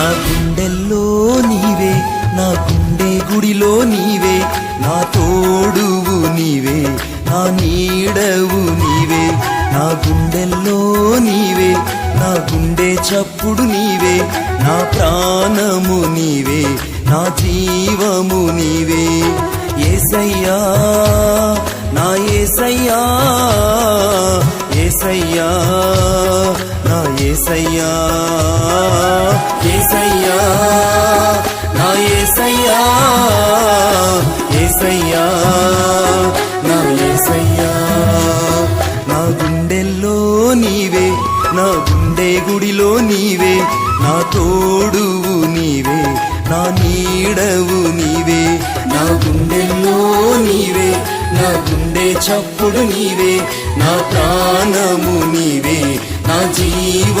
నా గుండెల్లో నీవే నా గుండె గుడిలో నీవే నా తోడువు నీవే నా నీడవు నీవే నా గుండెల్లో నీవే నా గుండె చప్పుడు నీవే నా ప్రాణము నీవే నా జీవము నీవే. ఏసయ్యా నా ఏసయ్యా ఏసయ్యా ఏసయ్యా ఏసయ్యా నా ఏసయ్యా ఏసయ్యా నా ఏసయ్యా నా గుండెల్లో నీవే నా గుండె గుడిలో నీవే నా తోడువు నీవే నా నీడవు నీవే నా గుండెల్లో నీవే నా గుండె చప్పుడు నీవే నా ప్రాణము నీవే నా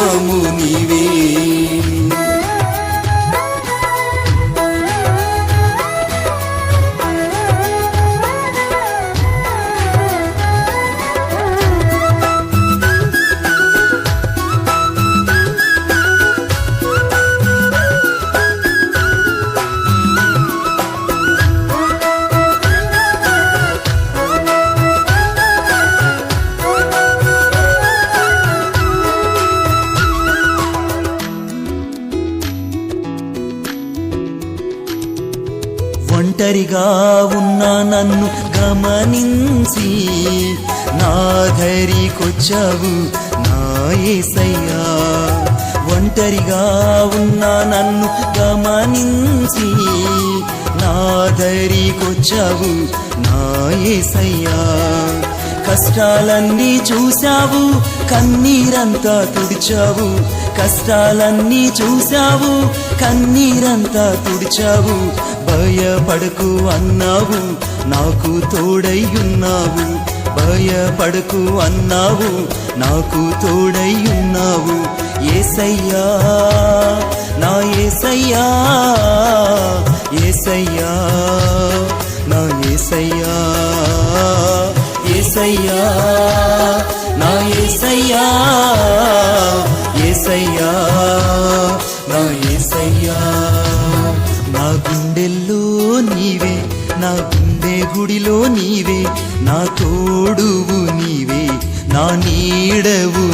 జీవము నీవే. ఒంటరిగా ఉన్న నన్ను గమనించి నా ధరికొచ్చావు నా ఏసయ్యా. ఒంటరిగా ఉన్న నన్ను గమనించి నా ధరికొచ్చావు నా ఏసయ్యా. కష్టాలన్నీ చూశావు కన్నీరంతా తుడిచావు. కష్టాలన్నీ చూశావు కన్నీరంతా తుడిచావు. భయపడకు అన్నావు నాకు తోడయ్యున్నావు. భయపడకు అన్నావు నాకు తోడయ్యున్నావు. ఏసయ్యా నా ఏసయ్యా ఏసయ్యా నా ఏసయ్యా ఏసయ్యా నా ఏసయ్యా. ఏసయ్యా నా గుండె గుడిలో నీవే నా తోడువు నీవే నా నీడవు